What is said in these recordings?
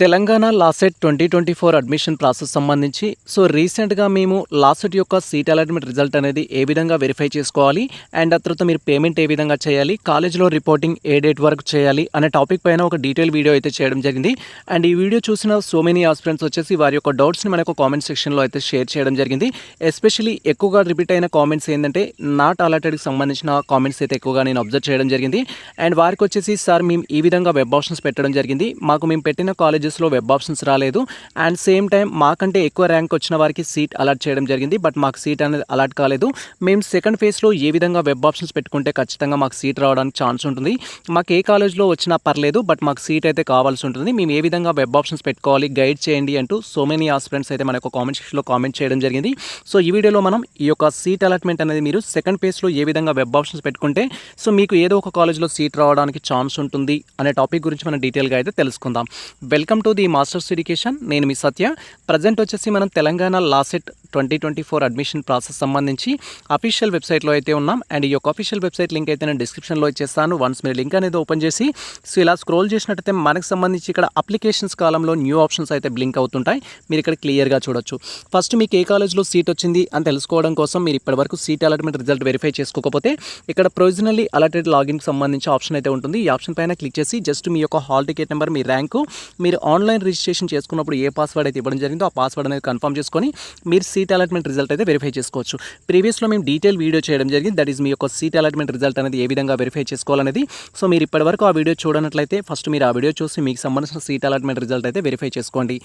Telangana LAWCET twenty twenty four admission process సంబంధించి so రీసెంట్గా మేము లాసెట్ యొక్క సీట్ అలాట్మెంట్ రిజల్ట్ అనేది ఏ విధంగా వెరిఫై చేసుకోవాలి అండ్ ఆ తర్వాత మీరు పేమెంట్ ఏ విధంగా చేయాలి కాలేజ్లో రిపోర్టింగ్ ఏ డేట్ వరకు చేయాలి అనే టాపిక్ పైన ఒక డీటెయిల్ వీడియో అయితే చేయడం జరిగింది. అండ్ ఈ వీడియో చూసిన సో మెనీ ఆస్పిరెంట్స్ వచ్చేసి వారి యొక్క డౌట్స్ని మనకు కామెంట్ సెక్షన్లో అయితే షేర్ చేయడం జరిగింది. ఎస్పెషలీ ఎక్కువగా రిపీట్ అయిన కామెంట్స్ ఏంటంటే నాట్ అలాటెడ్కి సంబంధించిన కామెంట్స్ అయితే ఎక్కువగా నేను అబ్జర్వ్ చేయడం జరిగింది. అండ్ వారికి వచ్చేసి సార్ మేము ఈ విధంగా వెబ్ ఆప్షన్స్ పెట్టడం జరిగింది. మాకు మేము పెట్టిన పేజెస్లో వెబ్ ఆప్షన్స్ రాలేదు. అండ్ సేమ్ టైం మాకంటే ఎక్కువ ర్యాంక్ వచ్చిన వారికి సీట్ అలాట్ చేయడం జరిగింది. బట్ మాకు సీట్ అనేది అలాట్ కాలేదు. మేము సెకండ్ ఫేజ్లో ఏ విధంగా వెబ్ ఆప్షన్స్ పెట్టుకుంటే ఖచ్చితంగా మాకు సీట్ రావడానికి ఛాన్స్ ఉంటుంది. మాకు ఏ కాలేజ్లో వచ్చినా పర్లేదు బట్ మాకు సీట్ అయితే కావాల్సి ఉంటుంది. మేము ఏ విధంగా వెబ్ ఆప్షన్స్ పెట్టుకోవాలి గైడ్ చేయండి అంటూ సో మెనీ ఆస్పిరెంట్స్ అయితే మనకు కామెంట్ సెక్షన్లో కామెంట్ చేయడం జరిగింది. సో ఈ వీడియోలో మనం ఈ యొక్క సీట్ అలాట్మెంట్ అనేది మీరు సెకండ్ ఫేజ్లో ఏ విధంగా వెబ్ ఆప్షన్స్ పెట్టుకుంటే సో మీకు ఏదో ఒక కాలేజ్లో సీట్ రావడానికి ఛాన్స్ ఉంటుంది అనే టాపిక్ గురించి మనం డీటెయిల్గా అయితే తెలుసుకుందాం. Welcome to the masters education. నేను మీ సత్య. ప్రజెంట్ వచ్చేసి మనం Telangana LAWCET twenty twenty four admission process సంబంధించి అఫీషియల్ వెబ్సైట్లో అయితే ఉన్నాం. అండ్ ఈ యొక్క అఫీషియల్ వెబ్సైట్ లింక్ అయితే నేను డిస్క్రిప్షన్లో ఇచ్చేస్తాను. వన్స్ మీరు లింక్ అనేది ఓపెన్ చేసి సో ఇలా స్క్రోల్ చేసినట్టయితే మనకు సంబంధించి ఇక్కడ అప్లికేషన్స్ కాలంలో న్యూ ఆప్షన్స్ అయితే బ్లింక్ అవుతుంటాయి. మీరు ఇక్కడ క్లియర్గా చూడొచ్చు. ఫస్ట్ మీకు ఏ కాలేజ్లో సీట్ వచ్చింది అని తెలుసుకోవడం కోసం మీరు ఇప్పటివరకు సీట్ అలాట్మెంట్ రిజల్ట్ వెరిఫై చేసుకోకపోతే ఇక్కడ ప్రొవిజనల్లీ అలాటెడ్ లాగిన్కి సంబంధించి ఆప్షన్ అయితే ఉంటుంది. ఈ ఆప్షన్ పైన క్లిక్ చేసి జస్ట్ మీ యొక్క హాల్ టికెట్ నెంబర్ మీ ర్యాంకు మీరు ఆన్లైన్ రిజిస్ట్రేషన్ చేసుకున్నప్పుడు ఏ పాస్వర్డ్ అయితే ఇవ్వడం జరిగిందో ఆ పాస్వర్డ్ అనేది కన్ఫర్మ్ చేసుకొని మీరు సీట్ అలాట్మెంట్ రిజల్ట్ అయితే వెరిఫై చేసుకోవచ్చు. ప్రీవియస్లో మేము డీటెయిల్ వీడియో చేయడం జరిగింది. దట్ ఈస్ మీ యొక్క సీట్ అలాట్మెంట్ రిజల్ట్ అనేది ఏ విధంగా వెరిఫై చేసుకోవాలనేది. సో మీరు ఇప్పటివరకు ఆ వీడియో చూడనట్లయితే ఫస్ట్ మీరు ఆ వీడియో చూసి మీకు సంబంధించిన సీట్ అలాట్మెంట్ రిజల్ట్ అయితే వెరిఫై చేసుకోండి.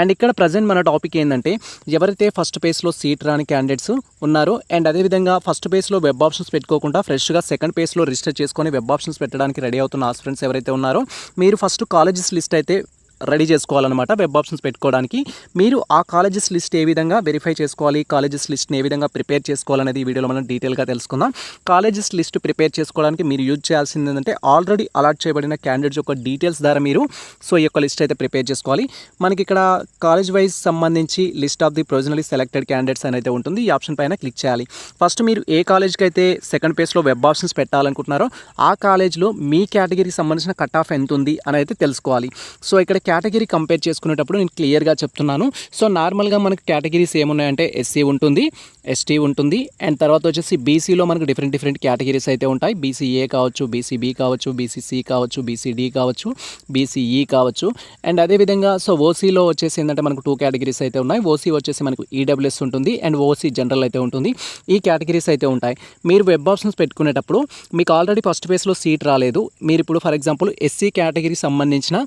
అండ్ ఇక్కడ ప్రజెంట్ మన టాపిక్ ఏంటంటే ఎవరైతే ఫస్ట్ పేస్లో సీట్ రాని క్యాండిడేట్స్ ఉన్నారో అండ్ అదేవిధంగా ఫస్ట్ పేస్లో వెబ్ ఆప్షన్స్ పెట్టుకోకుండా ఫ్రెష్గా సెకండ్ పేస్లో రిజిస్టర్ చేసుకొని వెబ్ ఆప్షన్స్ పెట్టడానికి రెడీ అవుతున్న ఆస్పిరెంట్స్ ఎవరైతే ఉన్నారో మీరు ఫస్ట్ కాలేజెస్ లిస్ట్ అయితే రెడీ చేసుకోవాలన్నమాట. వెబ్ ఆప్షన్స్ పెట్టుకోవడానికి. మీరు ఆ కాలేజెస్ లిస్ట్ ఏ విధంగా వెరిఫై చేసుకోవాలి కాలేజెస్ లిస్ట్ని ఏ విధంగా ప్రిపేర్ చేసుకోవాలనేది ఈ వీడియోలో మనం డీటెయిల్గా తెలుసుకుందాం. కాలేజెస్ లిస్ట్ ప్రిపేర్ చేసుకోవడానికి మీరు యూజ్ చేయాల్సింది ఏంటంటే ఆల్రెడీ అలాట్ చేయబడిన క్యాండిడేట్స్ యొక్క డీటెయిల్స్ ద్వారా మీరు సో ఈ యొక్క లిస్ట్ అయితే ప్రిపేర్ చేసుకోవాలి. మనకి ఇక్కడ కాలేజ్ వైజ్ సంబంధించి list of the provisionally selected candidates అనేది ఉంటుంది. ఈ ఆప్షన్ పైన క్లిక్ చేయాలి. ఫస్ట్ మీరు ఏ కాలేజ్కి అయితే సెకండ్ పేజ్లో వెబ్ ఆప్షన్స్ పెట్టాలనుకుంటున్నారో ఆ కాలేజ్లో మీ కేటగిరీకి సంబంధించిన కట్ ఆఫ్ ఎంత ఉంది అని అయితే తెలుసుకోవాలి. సో ఇక్కడ కేటగిరీ కంపేర్ చేసుకునేటప్పుడు నేను క్లియర్గా చెప్తున్నాను. సో నార్మల్గా మనకి కేటగిరీస్ ఏమున్నాయంటే ఎస్సీ ఉంటుంది ఎస్టీ ఉంటుంది అండ్ తర్వాత వచ్చేసి బీసీలో మనకు డిఫరెంట్ డిఫరెంట్ కేటగిరీస్ అయితే ఉంటాయి. బీసీఏ కావచ్చు బీసీబీ కావచ్చు బీసీసీ కావచ్చు బీసీడీ కావచ్చు బీసీఈ కావచ్చు. అండ్ అదేవిధంగా సో ఓసీలో వచ్చేసి ఏంటంటే మనకు టూ కేటగిరీస్ అయితే ఉన్నాయి. ఓసీ వచ్చేసి మనకు ఈడబ్ల్యూఎస్ ఉంటుంది అండ్ ఓసీ జనరల్ అయితే ఉంటుంది. ఈ కేటగిరీస్ అయితే ఉంటాయి. మీరు వెబ్ ఆప్షన్స్ పెట్టుకునేటప్పుడు మీకు ఆల్రెడీ ఫస్ట్ ఫేస్లో సీట్ రాలేదు. మీరు ఇప్పుడు ఫర్ ఎగ్జాంపుల్ ఎస్సీ కేటగిరీ సంబంధించిన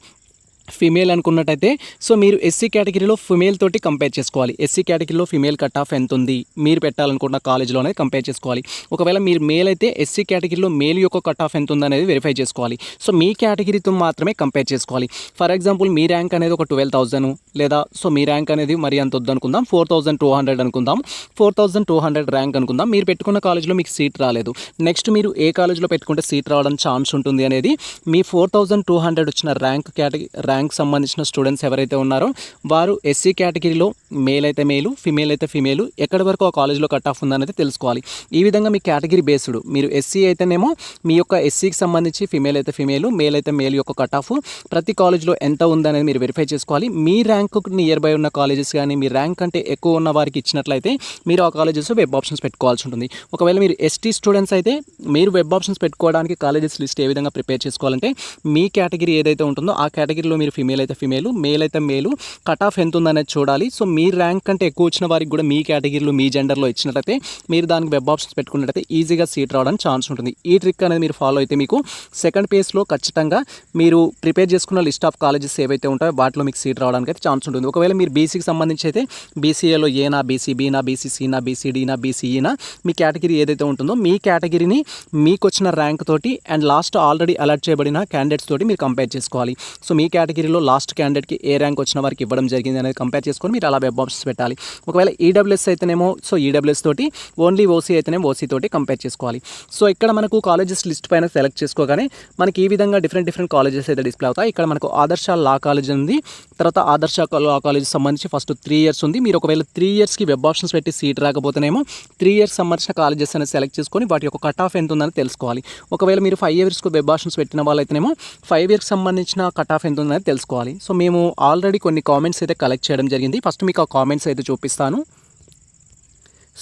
ఫిమేల్ అనుకున్నట్టయితే సో మీరు ఎస్సీ కేటగిరీలో ఫిమేల్ తోటి కంపేర్ చేసుకోవాలి. ఎస్సీ కేటగిరీలో ఫిమేల్ కట్ ఆఫ్ ఎంత ఉంది? మీరు పెట్టాలనుకున్న కాలేజ్లోనే కంపేర్ చేసుకోవాలి. ఒకవేళ మీరు మేల్ అయితే ఎస్సీ కేటగిరీలో మేల్ యొక్క కట్ ఆఫ్ ఎంత ఉంది అనేది వెరిఫై చేసుకోవాలి. సో మీ కేటగిరీతో మాత్రమే కంపేర్ చేసుకోవాలి. ఫర్ ఎగ్జాంపుల్ మీ ర్యాంక్ అనేది ఒక ట్వెల్వ్ థౌసండ్ లేదా సో మీ ర్యాంక్ అనేది మరి అంత వద్దు అనుకుందాం ఫోర్ థౌసండ్ టూ హండ్రెడ్ అనుకుందాం four thousand two hundred rank అనుకుందాం మీరు పెట్టుకున్న కాలేజ్లో మీకు సీట్ రాలేదు. నెక్స్ట్ మీరు ఏ కాలేజ్లో పెట్టుకుంటే సీట్ రావడం ఛాన్స్ ఉంటుంది అనేది మీ ఫోర్ థౌసండ్ టూ హండ్రెడ్ వచ్చిన ర్యాంక్ కేటగిరీ ర్యాంక్ సంబంధించిన స్టూడెంట్స్ ఎవరైతే ఉన్నారో వారు ఎస్సీ కేటగిరీలో మేల్ అయితే మేలు ఫిమేల్ అయితే ఫిమేల్ ఎక్కడి వరకు ఆ కాలేజ్లో కట్ ఆఫ్ ఉందనేది తెలుసుకోవాలి. ఈ విధంగా మీ కేటగిరీ బేస్డ్ మీరు ఎస్సీ అయితేనేమో మీ యొక్క ఎస్సీకి సంబంధించి ఫిమేల్ అయితే ఫిమేల్ మేల్ అయితే మేల్ యొక్క కట్ ఆఫ్ ప్రతి కాలేజ్లో ఎంత ఉందనేది మీరు వెరిఫై చేసుకోవాలి. మీ ర్యాంకు నియర్ బై ఉన్న కాలేజెస్ కానీ మీ ర్యాంక్ కంటే ఎక్కువ ఉన్న వారికి ఇచ్చినట్లయితే మీరు ఆ కాలేజెస్ వెబ్ ఆప్షన్స్ పెట్టుకోవాల్సి ఉంటుంది. ఒకవేళ మీరు ఎస్టీ స్టూడెంట్స్ అయితే మీరు వెబ్ ఆప్షన్స్ పెట్టుకోవడానికి కాలేజెస్ లిస్ట్ ఏ విధంగా ప్రిపేర్ చేసుకోవాలంటే మీ కేటగిరీ ఏదైతే ఉంటుందో ఆ కేటగిరీలో మీరు ఫిమేల్ అయితే ఫిమేల్ మేల్ అయితే మేలు కట్ ఆఫ్ ఎంత ఉందనేది చూడాలి. సో మీ ర్యాంక్ కంటే ఎక్కువ వచ్చిన వారికి కూడా మీ కేటగిరీలో మీ జెండర్లో ఇచ్చినట్లయితే మీరు దానికి వెబ్ ఆప్షన్స్ పెట్టుకున్నట్లయితే ఈజీగా సీట్ రావడానికి ఛాన్స్ ఉంటుంది. ఈ ట్రిక్ అనేది మీరు ఫాలో అయితే మీకు సెకండ్ పేజ్లో ఖచ్చితంగా మీరు ప్రిపేర్ చేసుకున్న లిస్ట్ ఆఫ్ కాలేజెస్ ఏవైతే ఉంటాయో వాటిలో మీకు సీట్ రావడానికి అయితే ఛాన్స్ ఉంటుంది. ఒకవేళ మీరు బీసీకి సంబంధించి అయితే బీసీఏలో ఏనా బీసీబీనా బీసీసీనా బీసీడీనా బీసీఈనా మీ కేటగిరీ ఏదైతే ఉంటుందో మీ కేటగిరీని మీకు వచ్చిన ర్యాంక్ తోటి అండ్ లాస్ట్ ఆల్రెడీ అలర్ట్ చేయబడిన క్యాండిడేట్స్ తోటి మీరు కంపేర్ చేసుకోవాలి. సో మీ కేటగిరీలో లాస్ట్ క్యాండిడేట్కి ఏ ర్యాంక్ వచ్చిన వారికి ఇవ్వడం జరిగింది అనేది కంపేర్ చేసుకొని మీరు అలా వెబ్ ఆప్షన్స్ పెట్టాలి. ఒకవేళ ఈడబ్ల్యూఎస్ అయితేనేమో సో ఈడబ్ల్యూఎస్ తోటి ఓన్లీ ఓసీ అయితేనేమో ఓసీ తోటి కంపేర్ చేసుకోవాలి. సో ఇక్కడ మనకు కాలేజెస్ లిస్ట్ పైన సెలెక్ట్ చేసుకోగానే మనకి ఈ విధంగా డిఫరెంట్ డిఫరెంట్ కాలేజెస్ అయితే డిస్ప్లే అవుతాయి. ఇక్కడ మనకు ఆదర్శ లా కాలేజ్ ఉంది. తర్వాత ఆదర్శ లా కాలేజ్ సంబంధించి ఫస్ట్ త్రీ ఇయర్స్ ఉంది. మీరు ఒకవేళ త్రీ ఇయర్స్కి వెబ్ ఆప్షన్స్ పెట్టి సీట్ రాకపోతేనేమో త్రీ ఇయర్స్ సంబంధించిన కాలేజెస్ అనేది సెలెక్ట్ చేసుకొని వాటి యొక్క కట్ ఆఫ్ ఎంత ఉందని తెలుసుకోవాలి. ఒకవేళ మీరు ఫైవ్ ఇయర్స్కి వెబ్ ఆప్షన్స్ పెట్టిన వాళ్ళైతేనేమో ఫైవ్ ఇయర్స్ సంబంధించిన కట్ ఆఫ్ ఎంత ఉందని తెలుసుకోవాలి. సో మేము ఆల్రెడీ కొన్ని కామెంట్స్ అయితే కలెక్ట్ చేయడం జరిగింది. ఫస్ట్ మీకు ఆ కామెంట్స్ అయితే చూపిస్తాను.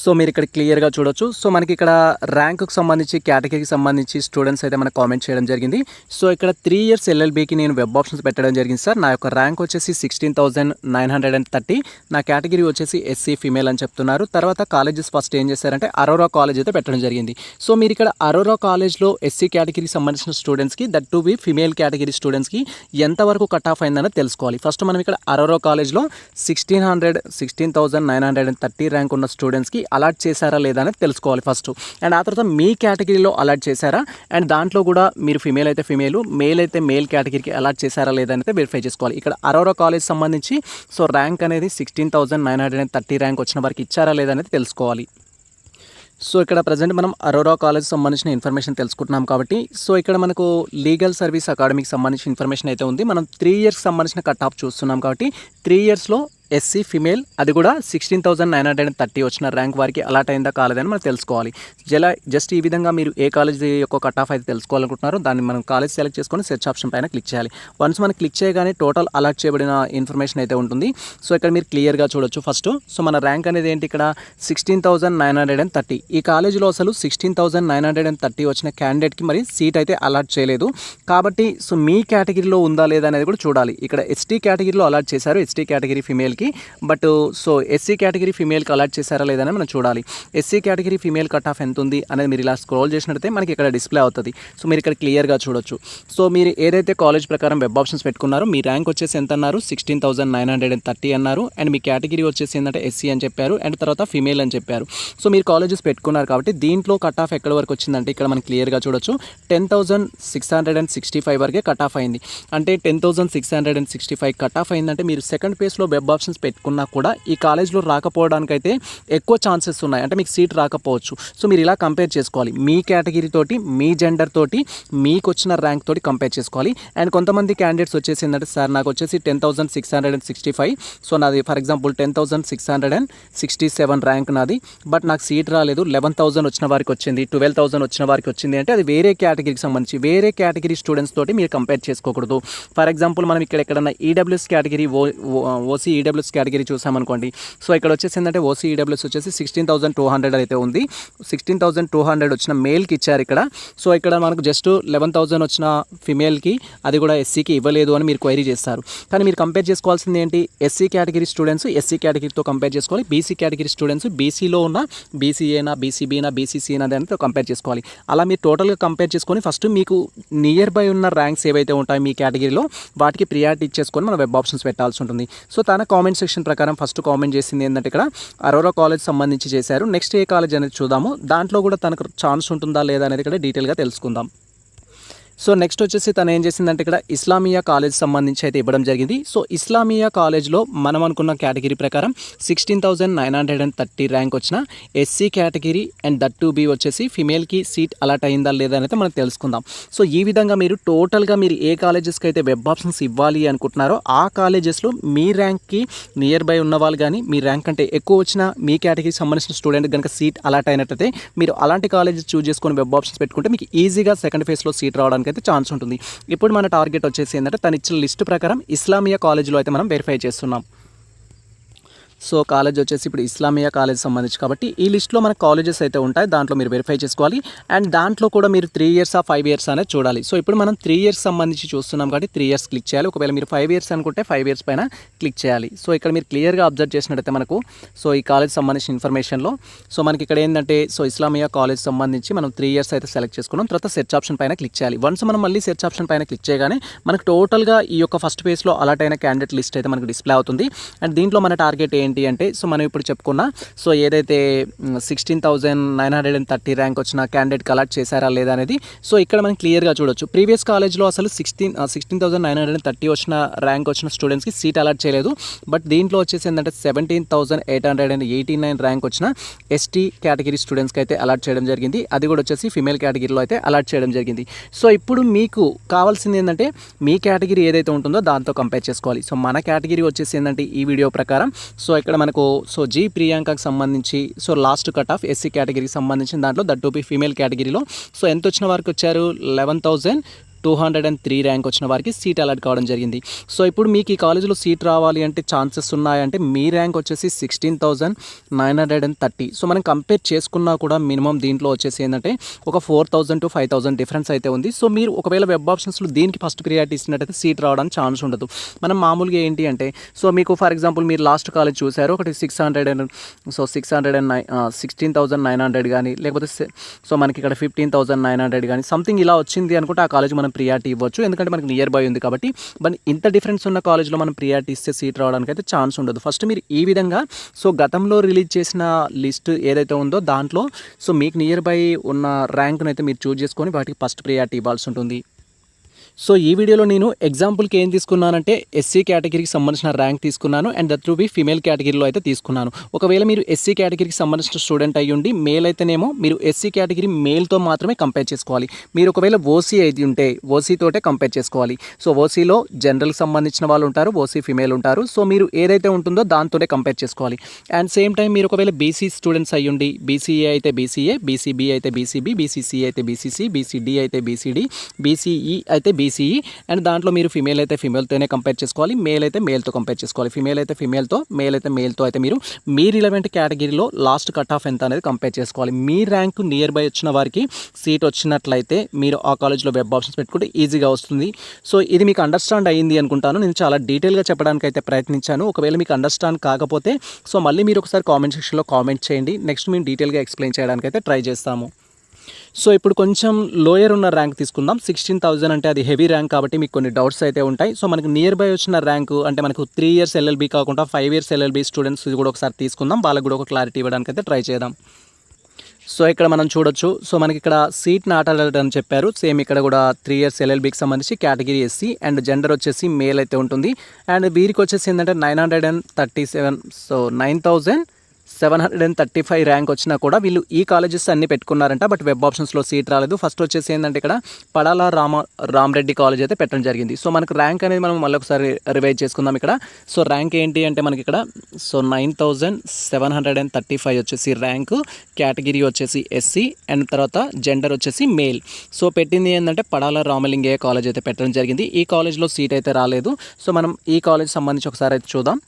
సో మీరు ఇక్కడ క్లియర్గా చూడొచ్చు. సో మనకి ఇక్కడ ర్యాంకుకి సంబంధించి కేటగిరీకి సంబంధించి స్టూడెంట్స్ అయితే మనకు కామెంట్ చేయడం జరిగింది. సో ఇక్కడ త్రీ ఇయర్స్ ఎల్ఎల్బికి నేను వెబ్ ఆప్షన్స్ పెట్టడం జరిగింది సార్. నా యొక్క ర్యాంక్ వచ్చేసి sixteen thousand nine hundred and thirty. నా కేటగిరీ వచ్చేసి ఎస్సీ ఫీమేల్ అని చెప్తున్నారు. తర్వాత కాలేజెస్ ఫస్ట్ ఏం చేశారంటే అరోరా కాలేజ్ అయితే పెట్టడం జరిగింది. సో మీరు ఇక్కడ అరోరా కాలేజ్లో ఎస్సీ కేటగిరీకి సంబంధించిన స్టూడెంట్స్కి that too be female category స్టూడెంట్స్కి ఎంతవరకు కట్ ఆఫ్ అయిందని తెలుసుకోవాలి. ఫస్ట్ మనం ఇక్కడ అరోరా కాలేజ్లో sixteen hundred sixteen thousand nine hundred and thirty rank ఉన్న స్టూడెంట్స్కి అలాట్ చేశారా లేదా అనేది తెలుసుకోవాలి ఫస్ట్ అండ్ ఆ తర్వాత మీ కేటగిరీలో అలాట్ చేశారా? అండ్ దాంట్లో కూడా మీరు ఫిమేల్ అయితే ఫిమేల్ మేల్ అయితే మేల్ కేటగిరీకి అలాట్ చేశారా లేదా అనేది వెరిఫై చేసుకోవాలి. ఇక్కడ అరోరా కాలేజ్ సంబంధించి సో ర్యాంక్ అనేది sixteen thousand nine hundred and thirty rank వచ్చిన వారికి ఇచ్చారా లేదా అనేది తెలుసుకోవాలి. సో ఇక్కడ ప్రజెంట్ మనం అరోరా కాలేజ్ సంబంధించిన ఇన్ఫర్మేషన్ తెలుసుకుంటున్నాం కాబట్టి సో ఇక్కడ మనకు లీగల్ సర్వీస్ అకాడమీకి సంబంధించిన ఇన్ఫర్మేషన్ అయితే ఉంది. మనం త్రీ ఇయర్స్ సంబంధించిన కట్ ఆఫ్ చూస్తున్నాం కాబట్టి త్రీ ఇయర్స్లో ఎస్సీ ఫిమేల్ అది కూడా sixteen thousand nine hundred and thirty వచ్చిన ర్యాంక్ వారికి అలాట్ అయిందా కాలేదని మనం తెలుసుకోవాలి. జలా జస్ట్ ఈ విధంగా మీరు ఏ కాలేజ్ యొక్క కట్ ఆఫ్ అయితే తెలుసుకోవాలనుకుంటున్నారో దాన్ని మనం కాలేజ్ సెలెక్ట్ చేసుకొని సెర్చ్ ఆప్షన్ పైన క్లిక్ చేయాలి. వన్స్ మనం క్లిక్ చేయగానే టోటల్ అలాట్ చేయబడిన ఇన్ఫర్మేషన్ అయితే ఉంటుంది. సో ఇక్కడ మీరు క్లియర్గా చూడొచ్చు ఫస్ట్. సో మన ర్యాంక్ అనేది ఏంటి ఇక్కడ? Sixteen thousand nine hundred and thirty. ఈ కాలేజీలో అసలు sixteen thousand nine hundred and thirty వచ్చిన క్యాండిడేట్కి మరి సీట్ అయితే అలాట్ చేయలేదు. కాబట్టి సో మీ కేటగిరీలో ఉందా లేదా అనేది కూడా చూడాలి. ఇక్కడ ఎస్టీ కేటగిరీలో అలాట్ చేశారు. ఎస్టీ కేటగిరీ ఫిమేల్కి. బట్ సో ఎస్సీ కేటగిరీ ఫీమేల్కి అలాట్ చేశారా లేదని మనం చూడాలి. SC category female cut off ఎంత ఉంది అనేది మీరు ఇలా స్క్రోల్ చేసినట్టయితే మనకి ఇక్కడ డిస్ప్లే అవుతుంది. సో మీరు ఇక్కడ క్లియర్గా చూడొచ్చు. సో మీరు ఏదైతే కాలేజ్ ప్రకారం వెబ్ ఆప్షన్స్ పెట్టుకున్నారో మీ ర్యాంక్ వచ్చేసి ఎంత అన్నారు sixteen thousand nine hundred and thirty అన్నారు. అండ్ మీ కేటగిరీ వచ్చేసి ఏంటంటే ఎస్సీ అని చెప్పారు. అండ్ తర్వాత ఫీమేల్ అని చెప్పారు. సో మీరు కాలేజెస్ పెట్టుకున్నారు కాబట్టి దీంట్లో కట్ ఆఫ్ ఎక్కడ వరకు వచ్చిందంటే ఇక్కడ మనం క్లియర్గా చూడొచ్చు. Ten thousand six hundred and sixty five వరకే కట్ ఆఫ్ అయింది. అంటే ten thousand six hundred and sixty five cut off అయిందంటే మీరు సెకండ్ పేస్లో వెబ్ ఆప్షన్స్ పెట్టుకున్నా కూడా ఈ కాలేజ్లో రాకపోవడానికైతే ఎక్కువ ఛాన్సెస్ ఉన్నాయి. అంటే మీకు సీట్ రాకపోవచ్చు. సో మీరు ఇలా కంపేర్ చేసుకోవాలి. మీ కేటగిరీ తోటి మీ జెండర్ తోటి మీకు వచ్చిన ర్యాంక్ తోటి కంపేర్ చేసుకోవాలి. అండ్ కొంతమంది క్యాండిడేట్స్ వచ్చేసి ఏంటంటే సార్ నాకు వచ్చేసి ten thousand six hundred and sixty five so నాది for example ten thousand six hundred and sixty seven rank నాది. బట్ నాకు సీట్ రాలేదు. లెవెన్ థౌసండ్ వచ్చిన వారికి వచ్చింది. ట్వెల్వ్ థౌసండ్ వచ్చిన వారికి వచ్చింది. అంటే అది వేరే కేటగిరీకి సంబంధించి వేరే కేటగిరీ స్టూడెంట్స్ తోటి మీరు కంపేర్ చేసుకోకూడదు. ఫర్ ఎగ్జాంపుల్ మనం ఇక్కడ ఎక్కడన్నా EWS category O OC EWS category చూసామనుకోండి. So ఇక్కడ వచ్చేసి ఏంటంటే ఓసీ ఈడబ్ల్యూఎస్ వచ్చేసి సిక్స్టీన్ థౌసండ్ టూ హండ్రెడ్ అయితే ఉంది. సిక్స్టీన్ థౌసండ్ టూ హండ్రెడ్ వచ్చిన మేల్కి ఇచ్చారు ఇక్కడ. సో ఇక్కడ మనకు జస్ట్ లెవెన్ థౌసండ్ వచ్చిన ఫిమేల్కి అది కూడా ఎస్సీకి ఇవ్వలేదు అని మీరు క్వైరీ చేస్తారు. కానీ మీరు కంపేర్ చేసుకోవాల్సింది ఏంటి? ఎస్సీ కేటగిరీ స్టూడెంట్స్ ఎస్సీ కేటగిరీతో కంపేర్ చేసుకోవాలి. బీసీ కేటగిరీ స్టూడెంట్స్ బీసీలో ఉన్న బీసీఏనా బీసీబీనా బీసీసీనా దానితో కంపేర్ చేసుకోవాలి. అలా మీరు టోటల్గా కంపేర్ చేసుకొని ఫస్ట్ మీకు నియర్ బై ఉన్న ర్యాంక్స్ ఏవైతే ఉంటాయో మీ కేటగిరీలో వాటికి ప్రియారిటీ ఇచ్చేసుకొని మనం వెబ్ ఆప్షన్స్ పెట్టాల్సి ఉంటుంది. సో తన కామెంట్ సెక్షన్ ప్రకారం ఫస్ట్ కామెంట్ చేసింది ఏంటంటే ఇక్కడ అరోరా కాలేజ్ సంబంధించి చేశారు. నెక్స్ట్ ఏ కాలేజ్ అనేది చూద్దాము. దాంట్లో కూడా తనకు ఛాన్స్ ఉంటుందా లేదా అనేది ఇక్కడ డీటెయిల్గా తెలుసుకుందాం. సో నెక్స్ట్ వచ్చేసి తను ఏం చేసిందంటే ఇక్కడ ఇస్లామియా కాలేజ్ సంబంధించి అయితే ఇవ్వడం జరిగింది. సో ఇస్లామియా కాలేజ్లో మనం అనుకున్న కేటగిరీ ప్రకారం sixteen thousand nine hundred and thirty rank వచ్చిన SC category and that too be వచ్చేసి ఫిమేల్కి సీట్ అలాట్ అయిందా లేదా అనేది మనం తెలుసుకుందాం. సో ఈ విధంగా మీరు టోటల్గా మీరు ఏ కాలేజెస్కి అయితే వెబ్ ఆప్షన్స్ ఇవ్వాలి అనుకుంటున్నారో ఆ కాలేజెస్లో మీ ర్యాంక్కి నియర్ బై ఉన్న వాళ్ళు కానీ మీ ర్యాంక్ అంటే ఎక్కువ వచ్చిన మీ కేటగిరీకి సంబంధించిన స్టూడెంట్ కనుక సీట్ అలాట్ అయినట్లయితే మీరు అలాంటి కాలేజెస్ చూస్ చేసుకొని వెబ్ ఆప్షన్స్ పెట్టుకుంటే మీకు ఈజీగా సెకండ్ ఫేజ్లో సీట్ రావడానికి అయితే ఛాన్స్ ఉంటుంది. ఇప్పుడు మన టార్గెట్ వచ్చేసి ఏంటంటే తను ఇచ్చిన లిస్ట్ ప్రకారం ఇస్లామియా కాలేజ్లో అయితే మనం వెరిఫై చేస్తున్నాం. సో కాలేజ్ వచ్చేసి ఇప్పుడు ఇస్లామియా కాలేజ్ సంబంధించి కాబట్టి ఈ లిస్ట్లో మనకు కాలేజెస్ అయితే ఉంటాయి. దాంట్లో మీరు వెరిఫై చేసుకోవాలి. అండ్ దాంట్లో కూడా మీరు త్రీ ఇయర్స్ ఆ ఫైవ్ ఇయర్స్ అనేది చూడాలి. సో ఇప్పుడు మనం త్రీ ఇయర్స్ సంబంధించి చూస్తున్నాం కాబట్టి త్రీ ఇయర్స్ క్లిక్ చేయాలి. ఒకవేళ మీరు ఫైవ్ ఇయర్స్ అనుకుంటే ఫైవ్ ఇయర్స్ పైన క్లిక్ చేయాలి. సో ఇక్కడ మీరు క్లియర్గా అబ్జర్వ్ చేసినట్టయితే మనకు సో ఈ కాలేజ్ సంబంధించిన ఇన్ఫర్మేషన్లో సో మనకి ఇక్కడ ఏంటంటే సో ఇస్లామియా కాలేజ్ సంబంధించి మనం త్రీ ఇయర్స్ అయితే సెలెక్ట్ చేసుకున్నాం. తర్వాత సెర్చ్ ఆప్షన్ పైన క్లిక్ చేయాలి. వన్స్ మనం మళ్ళీ సెర్చ్ ఆప్షన్ పైన క్లిక్ చేయగానే మనకు టోటల్గా ఈ యొక్క ఫస్ట్ పేజ్లో అలాట్ అయిన క్యాండిడేట్ లిస్ట్ అయితే మనకు డిస్ప్లే అవుతుంది. అండ్ దీంట్లో మన టార్గెట్ ఏంటి? అంటే సో మనం ఇప్పుడు చెప్పుకున్న సో ఏదైతే sixteen thousand nine hundred and thirty rank వచ్చిన క్యాండిడేట్ కలెక్ట్ చేశారా లేదా అనేది సో ఇక్కడ మనం క్లియర్గా చూడొచ్చు. ప్రీవియస్ కాలేజ్లో అసలు sixteen sixteen thousand nine hundred and thirty వచ్చిన ర్యాంక్ వచ్చిన స్టూడెంట్స్కి సీట్ అలాట్ చేయలేదు. బట్ దీంట్లో వచ్చేసి ఏంటంటే seventeen thousand eight hundred and eighty nine rank వచ్చిన ఎస్టీ కేటగిరీ స్టూడెంట్స్కి అయితే అలాట్ చేయడం జరిగింది. అది కూడా వచ్చేసి ఫిమేల్ కేటగిరీలో అయితే అలాట్ చేయడం జరిగింది. సో ఇప్పుడు మీకు కావాల్సింది ఏంటంటే మీ కేటగిరీ ఏదైతే ఉంటుందో దాంతో కంపేర్ చేసుకోవాలి. సో మన కేటగిరీ వచ్చేసి ఏంటంటే ఈ వీడియో ప్రకారం. సో ఇక్కడ మనకు సో జీ ప్రియాంకకి సంబంధించి so last cut off SC కేటగిరీకి సంబంధించిన దాంట్లో దట్ టూ బి ఫీమేల్ కేటగిరీలో. సో ఎంత వచ్చిన వరకు వచ్చారు? Eleven thousand two hundred and three rank వచ్చిన వారికి సీట్ అలాట్ కావడం జరిగింది. సో ఇప్పుడు మీకు ఈ కాలేజీలో సీట్ రావాలి అంటే ఛాన్సెస్ ఉన్నాయంటే మీ ర్యాంక్ వచ్చేసి sixteen thousand nine hundred and thirty. So మనం కంపేర్ చేసుకున్నా కూడా మినిమం దీంట్లో వచ్చేసి ఏంటంటే ఒక four thousand to five thousand difference అయితే ఉంది. సో మీరు ఒకవేళ వెబ్ ఆప్షన్స్లో దీనికి ఫస్ట్ ప్రియారిటీ ఇచ్చినట్టయితే సీట్ రావడానికి ఛాన్స్ ఉండదు. మనం మామూలుగా ఏంటి అంటే సో మీకు ఫర్ ఎగ్జాంపుల్ మీరు లాస్ట్ కాలేజ్ చూసారు ఒకటి six hundred and so six hundred and nine sixteen thousand nine hundred కానీ లేకపోతే సో మనకి ఇక్కడ ఫిఫ్టీన్ థౌసండ్ నైన్ హండ్రెడ్ కానీ సంథింగ్ ఇలా వచ్చింది అనుకుంటే ఆ కాలేజ్ మనం ప్రియారిటీ ఇవ్వచ్చు. ఎందుకంటే మనకి నియర్ బై ఉంది కాబట్టి బట్ ఇంత డిఫరెన్స్ ఉన్న కాలేజ్లో మనం ప్రియారిటీ ఇస్తే సీట్ రావడానికి అయితే ఛాన్స్ ఉండదు. ఫస్ట్ మీరు ఈ విధంగా సో గతంలో రిలీజ్ చేసిన లిస్ట్ ఏదైతే ఉందో దాంట్లో సో మీకు నియర్ బై ఉన్న ర్యాంక్ను అయితే మీరు చూజ్ చేసుకొని వాటికి ఫస్ట్ ప్రియారిటీ ఇవ్వాల్సి ఉంటుంది. సో ఈ వీడియోలో నేను ఎగ్జాంపుల్కి ఏం తీసుకున్నానంటే ఎస్సీ కేటగిరీకి సంబంధించిన ర్యాంక్ తీసుకున్నాను and that too be female కేటగిరీలో అయితే తీసుకున్నాను ఒకవేళ మీరు ఎస్సీ కేటగిరీకి సంబంధించిన స్టూడెంట్ అయ్యుండి మేల్ అయితేనేమో మీరు ఎస్సీ కేటగిరీ మేల్తో మాత్రమే కంపేర్ చేసుకోవాలి మీరు ఒకవేళ ఓసీ అయితే ఉంటే ఓసీతోటే కంపేర్ చేసుకోవాలి సో ఓసీలో జనరల్కి సంబంధించిన వాళ్ళు ఉంటారు ఓసీ ఫిమేల్ ఉంటారు సో మీరు ఏదైతే ఉంటుందో దాంతోనే కంపేర్ చేసుకోవాలి అండ్ సేమ్ టైం మీరు ఒకవేళ బీసీ స్టూడెంట్స్ అయ్యుండి బీసీఏ అయితే బీసీఏ బీసీబీ అయితే బీసీబీ బీసీసీ అయితే బీసీసీ బీసీడీ అయితే బీసీడీ బీసీఈ అయితే బీసీఈ అండ్ దాంట్లో మీరు ఫిమేల్ అయితే ఫిమేల్తోనే కంపేర్ చేసుకోవాలి మేల్ అయితే మేల్తో కంపేర్ చేసుకోవాలి. ఫిమేల్ అయితే ఫిమేల్తో మేల్ అయితే మేల్తో అయితే మీరు మీ రిలవెంట్ కేటగిరీలో లాస్ట్ కట్ ఆఫ్ ఎంత అనేది కంపేర్ చేసుకోవాలి. మీ ర్యాంక్ నియర్ బై వచ్చిన వారికి సీట్ వచ్చినట్లయితే మీరు ఆ కాలేజ్లో వెబ్ ఆప్షన్స్ పెట్టుకుంటే ఈజీగా వస్తుంది. సో ఇది మీకు అండర్స్టాండ్ అయ్యింది అనుకుంటాను. నేను చాలా డీటెయిల్గా చెప్పడానికి అయితే ప్రయత్నించాను. ఒకవేళ మీకు అండర్స్టాండ్ కాకపోతే సో మళ్ళీ మీరు ఒకసారి కామెంట్ సెక్షన్లో కామెంట్ చేయండి. నెక్స్ట్ మేము డీటెయిల్గా ఎక్స్ప్లెయిన్ చేయడానికి అయితే ట్రై చేస్తాము. సో ఇప్పుడు కొంచెం లోయర్ ఉన్న ర్యాంక్ తీసుకుందాం. సిక్స్టీన్ థౌసండ్ అంటే అది హెవీ ర్యాంక్ కాబట్టి మీకు కొన్ని డౌట్స్ అయితే ఉంటాయి. సో మనకి నియర్ బై వచ్చిన ర్యాంక్ అంటే మనకు త్రీ ఇయర్స్ ఎల్ఎల్బీ కాకుండా ఫైవ్ ఇయర్స్ ఎల్ఎల్బీ స్టూడెంట్స్ కూడా ఒకసారి తీసుకుందాం. వాళ్ళకి కూడా ఒక క్లారిటీ ఇవ్వడానికి అయితే ట్రై చేద్దాం. సో ఇక్కడ మనం చూడొచ్చు. సో మనకి ఇక్కడ సీట్ నాట్ అని చెప్పారు. సేమ్ ఇక్కడ కూడా త్రీ ఇయర్స్ ఎల్ఎల్బీకి సంబంధించి కేటగిరీ ఎస్సీ అండ్ జెండర్ వచ్చేసి మేల్ అయితే ఉంటుంది. అండ్ వీరికి వచ్చేసి ఏంటంటే nine hundred and thirty seven so nine thousand seven hundred and thirty five rank వచ్చినా కూడా వీళ్ళు ఈ కాలేజెస్ అన్ని పెట్టుకున్నారంట బట్ వెబ్ ఆప్షన్స్లో సీట్ రాలేదు. ఫస్ట్ వచ్చేసి ఏంటంటే ఇక్కడ పడాల రామ రామరెడ్డి కాలేజ్ అయితే పెట్టడం జరిగింది. సో మనకు ర్యాంక్ అనేది మనం మళ్ళీ ఒకసారి రివైజ్ చేసుకుందాం ఇక్కడ. సో ర్యాంక్ ఏంటి అంటే మనకి ఇక్కడ so nine thousand seven hundred and thirty five వచ్చేసి ర్యాంకు కేటగిరీ వచ్చేసి ఎస్సీ అండ్ తర్వాత జెండర్ వచ్చేసి మేల్. సో పెట్టింది ఏంటంటే పడాల రామలింగయ్య కాలేజ్ అయితే పెట్టడం జరిగింది. ఈ కాలేజ్లో సీట్ అయితే రాలేదు. సో మనం ఈ కాలేజ్ సంబంధించి ఒకసారి అయితే చూద్దాం.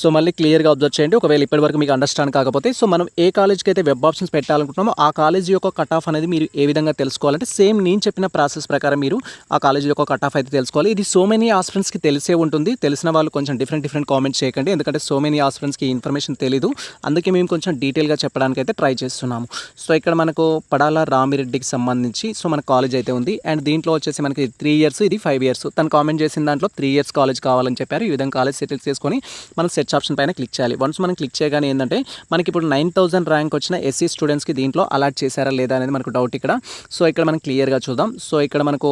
సో మళ్ళీ క్లియర్గా అబ్జర్వ్ చేయండి. ఒకవేళ ఇప్పటివరకు మీకు అండర్స్టాండ్ కాకపోతే సో మనం ఏ కాలేజ్కి అయితే వెబ్ ఆప్షన్స్ పెట్టాలనుకుంటున్నామో ఆ కాలేజ్ యొక్క కట్ ఆఫ్ అనేది మీరు ఏ విధంగా తెలుసుకోవాలంటే సేమ్ నేను చెప్పిన ప్రాసెస్ ప్రకారం మీరు ఆ కాలేజ్ యొక్క కట్ ఆఫ్ అయితే తెలుసుకోవాలి. ఇది సో మెనీ ఆస్పిరెంట్స్కి తెలిసే ఉంటుంది. తెలిసిన వాళ్ళు కొంచెం డిఫరెంట్ డిఫరెంట్ కామెంట్స్ చేయకండి. ఎందుకంటే సో మెనీ ఆస్పిరెంట్స్కి ఇన్ఫర్మేషన్ తెలియదు అందుకే మేము కొంచెం డీటెయిల్గా చెప్పడానికి అయితే ట్రై చేస్తున్నాము. సో ఇక్కడ మనకు పడాల రామిరెడ్డికి సంబంధించి సో మన కాలేజ్ అయితే ఉంది. అండ్ దీంట్లో వచ్చేసి మనకి త్రీ ఇయర్స్ ఇది ఫైవ్ ఇయర్స్ తను కామెంట్ చేసిన దాంట్లో త్రీ ఇయర్స్ కాలేజ్ కావాలని చెప్పారు. ఈ విధంగా కాలేజ్ సెటిల్ చేసుకొని మనం సెర్చ్ ఆప్షన్ పైన క్లిక్ చేయాలి. వన్స్ మనం క్లిక్ చేయగానే ఏంటంటే మనకి ఇప్పుడు నైన్ థౌసండ్ ర్యాంక్ వచ్చిన ఎస్సీ స్టూడెంట్స్కి దీంట్లో అలాట్ చేశారా లేదా అనేది మనకు డౌట్ ఇక్కడ. సో ఇక్కడ మనం క్లియర్గా చూద్దాం. సో ఇక్కడ మనకు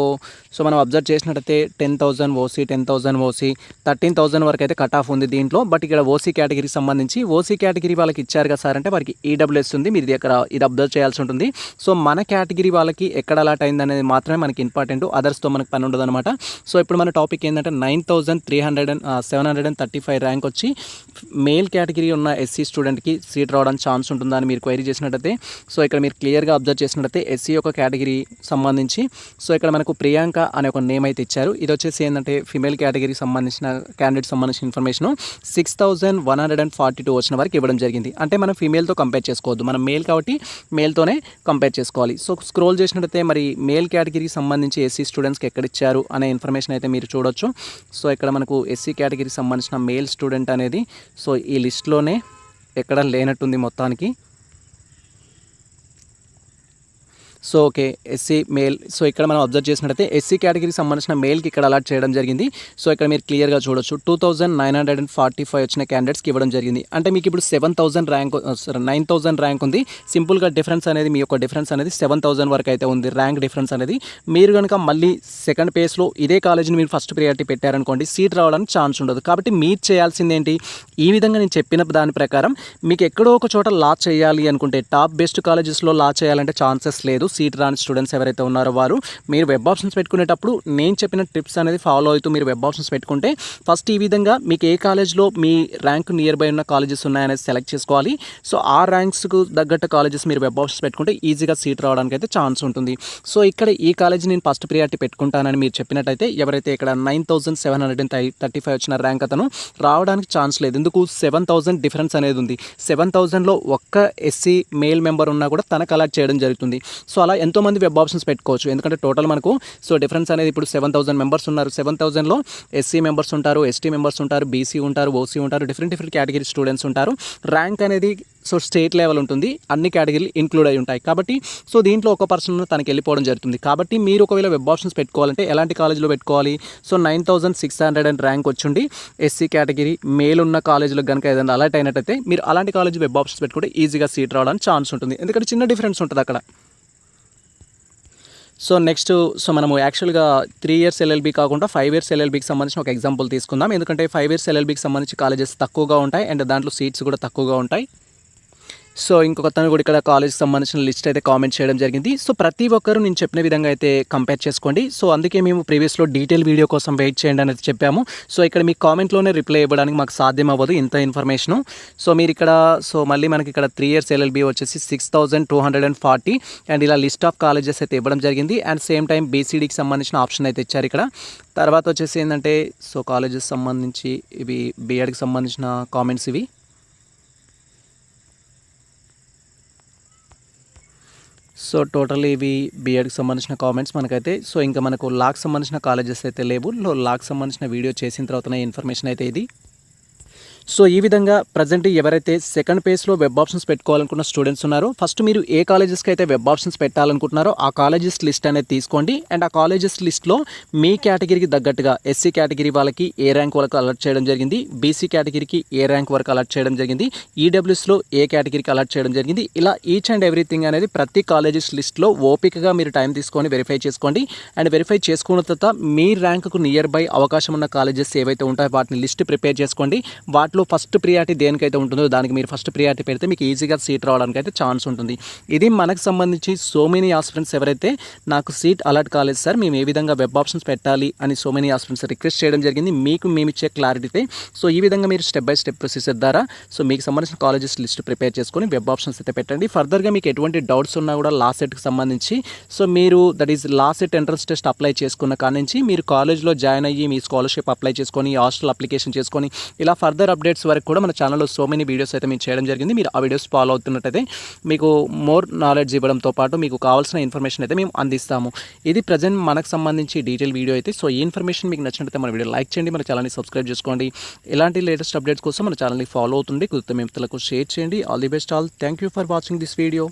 సో మనం అబ్జర్వ్ చేసినట్టయితే ten thousand OC ten thousand OC thirteen thousand వరకు అయితే కట్ ఆఫ్ ఉంది దీంట్లో. బట్ ఇక్కడ ఓసీ కేటగిరీకి సంబంధించి ఓసీ కేటగిరీ వాళ్ళకి ఇచ్చారు కదా సార్ అంటే వారికి ఈడబ్ల్యూఎస్ ఉంది. మీరు ఇక్కడ ఇది అబ్జర్వ్ చేయాల్సి ఉంటుంది. సో మన కేటగిరీ వాళ్ళకి ఎక్కడ అలాట్ అయింది అనేది మాత్రమే మనకి ఇంపార్టెంట్ అదర్స్తో మనకి పని ఉండదు అనమాట సో ఇప్పుడు మన టాపిక్ ఏంటంటే nine thousand three hundred and seven hundred and thirty five rank వచ్చి మేల్ కేటగిరీ ఉన్న ఎస్సీ స్టూడెంట్కి సీట్ రావడానికి ఛాన్స్ ఉంటుందా అని మీరు క్వైరీ చేసినట్టయితే సో ఇక్కడ మీరు క్లియర్గా అబ్జర్వ్ చేసినట్టయితే ఎస్సీ యొక్క కేటగిరీ సంబంధించి సో ఇక్కడ మనకు ప్రియాంక అనే ఒక నేమ్ అయితే ఇచ్చారు. ఇది వచ్చేసి ఏంటంటే ఫిమేల్ కేటగిరీకి సంబంధించిన క్యాండిడేట్ సంబంధించిన information six thousand one hundred and forty two వచ్చిన వరకు ఇవ్వడం జరిగింది. అంటే మనం ఫీమేల్తో కంపేర్ చేసుకోవద్దు. మనం మేల్ కాబట్టి మేల్తోనే కంపేర్ చేసుకోవాలి. సో స్క్రోల్ చేసినట్టయితే మరి మేల్ కేటగిరీకి సంబంధించి ఎస్సీ స్టూడెంట్స్కి ఎక్కడ ఇచ్చారు అనే ఇన్ఫర్మేషన్ అయితే మీరు చూడొచ్చు. సో ఇక్కడ మనకు ఎస్సీ కేటగిరీకి సంబంధించిన మేల్ స్టూడెంట్ అనేది. సో ఈ లిస్ట్లోనే ఎక్కడ లేనట్టుంది మొత్తానికి. So okay SC male so ఇక్కడ మనం అబ్జర్వ్ చేసినట్టయితే ఎస్సీ కేటగిరీకి సంబంధించిన మేల్కి ఇక్కడ అలాట్ చేయడం జరిగింది. సో ఇక్కడ మీరు క్లియర్గా చూడొచ్చు. Two thousand nine hundred and forty five వచ్చిన క్యాండిడేట్స్కి ఇవ్వడం జరిగింది. అంటే మీకు ఇప్పుడు seven thousand rank nine thousand rank ఉంది. సింపుల్గా డిఫరెన్స్ అనేది మీ యొక్క డిఫరెన్స్ అనేది సెవెన్ థౌసండ్ వరకు అయితే ఉంది ర్యాంక్ డిఫరెన్స్ అనేది. మీరు కనుక మళ్ళీ సెకండ్ పేస్లో ఇదే కాలేజీని మీరు ఫస్ట్ ప్రియారిటీ పెట్టారనుకోండి సీట్ రావడానికి ఛాన్స్ ఉండదు. కాబట్టి మీరు చేయాల్సింది ఏంటి? ఈ విధంగా నేను చెప్పిన దాని ప్రకారం మీకు ఎక్కడో ఒక చోట లా చేయాలి అనుకుంటే టాప్ బెస్ట్ కాలేజెస్లో లా చేయాలంటే ఛాన్సెస్ లేదు. సీట్ రాని స్టూడెంట్స్ ఎవరైతే ఉన్నారో వారు మీరు వెబ్ ఆప్షన్స్ పెట్టుకునేటప్పుడు నేను చెప్పిన టిప్స్ అనేది ఫాలో అవుతూ మీరు వెబ్ ఆప్షన్స్ పెట్టుకుంటే ఫస్ట్ ఈ విధంగా మీకు ఏ కాలేజ్లో మీ ర్యాంక్ నియర్ బై ఉన్న కాలేజెస్ ఉన్నాయనేది సెలెక్ట్ చేసుకోవాలి. సో ఆ ర్యాంక్స్కు తగ్గట్టు కాలేజెస్ మీరు వెబ్ ఆప్షన్స్ పెట్టుకుంటే ఈజీగా సీట్ రావడానికి అయితే ఛాన్స్ ఉంటుంది. సో ఇక్కడ ఈ కాలేజ్ నేను ఫస్ట్ ప్రియారిటీ పెట్టుకుంటానని మీరు చెప్పినట్టయితే ఎవరైతే ఇక్కడ nine thousand seven hundred and thirty five వచ్చిన ర్యాంక్ అతను రావడానికి ఛాన్స్ లేదు. ఎందుకు? సెవెన్ థౌసండ్ డిఫరెన్స్ అనేది ఉంది. సెవెన్ థౌసండ్లో ఒక్క ఎస్సీ మేల్ మెంబర్ ఉన్నా కూడా తనకు అలాట్ చేయడం జరుగుతుంది. సో అలా ఎంతోమంది వెబ్ ఆప్షన్స్ పెట్టుకోవచ్చు. ఎందుకంటే టోటల్ మనకు సో డిఫరెన్స్ అనేది ఇప్పుడు సెవెన్ థౌసండ్ మెంబర్స్ ఉన్నారు. సెవెన్ థౌసండ్లో ఎస్సీ మెంబర్స్ ఉంటారు ఎస్టీ మెంబర్స్ ఉంటారు బీసీ ఉంటారు ఓసీ ఉంటారు డిఫరెంట్ డిఫరెంట్ కేటగిరీ స్టూడెంట్స్ ఉంటారు. ర్యాంక్ అనేది సో స్టేట్ లెవెల్ ఉంటుంది. అన్ని కేటగిరీలు ఇంక్లూడ్ అయి ఉంటాయి. కాబట్టి సో దీంట్లో ఒక పర్సన్ తనకి వెళ్ళిపోవడం జరుగుతుంది. కాబట్టి మీరు ఒకవేళ వెబ్ ఆప్షన్స్ పెట్టుకోవాలంటే ఎలాంటి కాలేజ్లో పెట్టుకోవాలి? So nine thousand six hundred and rank వచ్చిండి. SC category male ఉన్న కాలేజీలో కనుక ఏదైనా అలర్ట్ అయినట్టయితే మీరు అలాంటి కాలేజ్ వెబ్ ఆప్షన్స్ పెట్టుకుంటే ఈజీగా సీట్ రావడానికి ఛాన్స్ ఉంటుంది. ఎందుకంటే చిన్న డిఫరెన్స్ ఉంటుంది అక్కడ. సో నెక్స్ట్ సో మనము యాక్చువల్గా త్రీ ఇయర్స్ ఎల్ఎల్బి కాకుండా ఫైవ్ ఇయర్స్ ఎల్ఎల్బికి సంబంధించిన ఒక ఎగ్జాంపుల్ తీసుకుందాం. ఎందుకంటే ఫైవ్ ఇయర్స్ ఎల్ఎల్బికి సంబంధించి కాలేజెస్ తక్కువగా ఉంటాయి. అండ్ దాంట్లో సీట్స్ కూడా తక్కువగా ఉంటాయి. సో ఇంకొక తను కూడా ఇక్కడ కాలేజ్కి సంబంధించిన లిస్ట్ అయితే కామెంట్ చేయడం జరిగింది. సో ప్రతి ఒక్కరు నేను చెప్పిన విధంగా అయితే కంపేర్ చేసుకోండి. సో అందుకే మేము ప్రీవియస్లో డీటెయిల్ వీడియో కోసం వెయిట్ చేయండి అనేది చెప్పాము. సో ఇక్కడ మీ కామెంట్లోనే రిప్లై ఇవ్వడానికి మాకు సాధ్యం అవ్వదు ఇంత ఇన్ఫర్మేషను సో మీరు ఇక్కడ సో మళ్ళీ మనకి ఇక్కడ త్రీ ఇయర్స్ ఎల్ఎల్బి వచ్చేసి six thousand two hundred and forty and ఇలా లిస్ట్ ఆఫ్ కాలేజెస్ అయితే ఇవ్వడం జరిగింది. అండ్ సేమ్ టైం బీసీడీకి సంబంధించిన ఆప్షన్ అయితే ఇచ్చారు ఇక్కడ. తర్వాత వచ్చేసి ఏంటంటే సో కాలేజెస్ సంబంధించి ఇవి బీఎడ్కి సంబంధించిన కామెంట్స్ ఇవి. సో టోటల్ ఇవి బీఎడ్కి సంబంధించిన కామెంట్స్ మనకైతే. సో ఇంకా మనకు లాక్ సంబంధించిన కాలేజెస్ అయితే లేవు. లాక్ సంబంధించిన వీడియో చేసిన తర్వాత ఇన్ఫర్మేషన్ అయితే ఇది. సో ఈ విధంగా ప్రజెంట్ ఎవరైతే సెకండ్ పేజ్లో వెబ్ ఆప్షన్స్ పెట్టుకోవాలనుకున్న స్టూడెంట్స్ ఉన్నారో ఫస్ట్ మీరు ఏ కాలేజెస్కి అయితే వెబ్ ఆప్షన్స్ పెట్టాలనుకుంటున్నారో ఆ కాలేజెస్ లిస్ట్ అనేది తీసుకోండి. అండ్ ఆ కాలేజెస్ లిస్ట్లో మీ కేటగిరీకి తగ్గట్టుగా ఎస్సీ కేటగిరీ వాళ్ళకి ఏ ర్యాంక్ వరకు అలర్ట్ చేయడం జరిగింది బీసీ కేటగిరీకి ఏ ర్యాంక్ వరకు అలర్ట్ చేయడం జరిగింది ఈడబ్ల్యూస్లో ఏ కేటగిరీకి అలర్ట్ చేయడం జరిగింది ఇలా ఈచ్ అండ్ ఎవ్రీథింగ్ అనేది ప్రతి కాలేజెస్ లిస్ట్లో ఓపికగా మీరు టైం తీసుకొని వెరిఫై చేసుకోండి. అండ్ వెరిఫై చేసుకున్న తర్వాత మీ ర్యాంకుకు నియర్ బై అవకాశం ఉన్న కాలేజెస్ ఏవైతే ఉంటాయో వాటిని లిస్ట్ ప్రిపేర్ చేసుకోండి. వాటి దాంట్లో ఫస్ట్ ప్రియారిటీ దేనికైతే ఉంటుందో దానికి మీరు ఫస్ట్ ప్రియారిటీ పెడితే మీకు ఈజీగా సీట్ రావడానికి అయితే ఛాన్స్ ఉంటుంది. ఇది మనకు సంబంధించి సో మెనీ ఆస్పిరెంట్స్ ఎవరైతే నాకు సీట్ అలర్ట్ కాలేదు సార్ మేము ఏ విధంగా వెబ్ ఆప్షన్స్ పెట్టాలి అని సో మెనీ ఆస్పిరెంట్స్ రిక్వెస్ట్ చేయడం జరిగింది. మీకు మేము ఇచ్చే క్లారిటీతే సో ఈ విధంగా మీరు స్టెప్ బై స్టెప్ ప్రొసీజర్ ద్వారా సో మీకు సంబంధించిన కాలేజెస్ లిస్ట్ ప్రిపేర్ చేసుకొని వెబ్ ఆప్షన్స్ అయితే పెట్టండి. ఫర్దర్గా మీకు ఎటువంటి డౌట్స్ ఉన్నా కూడా లాస్ట్ సెట్కి సంబంధించి సో మీరు that is last SET entrance test apply చేసుకున్న కాడ నుంచి మీరు కాలేజ్లో జాయిన్ అయ్యి మీ స్కాలర్షిప్ అప్లై చేసుకొని హాస్టల్ అప్లికేషన్ చేసుకొని ఇలా ఫర్దర్ అప్డేట్స్ వరకు కూడా మన ఛానల్లో సో మెనీ వీడియోస్ అయితే మేము చేయడం జరిగింది. మీరు ఆ వీడియోస్ ఫాలో అవుతున్నట్టయితే మీకు మోర్ నాలెడ్జ్ ఇవ్వడంతో పాటు మీకు కావాల్సిన ఇన్ఫర్మేషన్ అయితే మేము అందిస్తాము. ఇది ప్రజెంట్ మనకు సంబంధించి డీటెయిల్ వీడియో అయితే సో ఈ ఇన్ఫర్మేషన్ మీకు నచ్చినట్లయితే మన వీడియో లైక్ చేయండి మన ఛానల్ని సబ్స్క్రైబ్ చేసుకోండి. ఇలాంటి లేటెస్ట్ అప్డేట్స్ కోసం మన ఛానల్ని ఫాలో అవుతుంది కుదిరితే మిత్రులకు షేర్ చేయండి. All the best all thank you for watching this video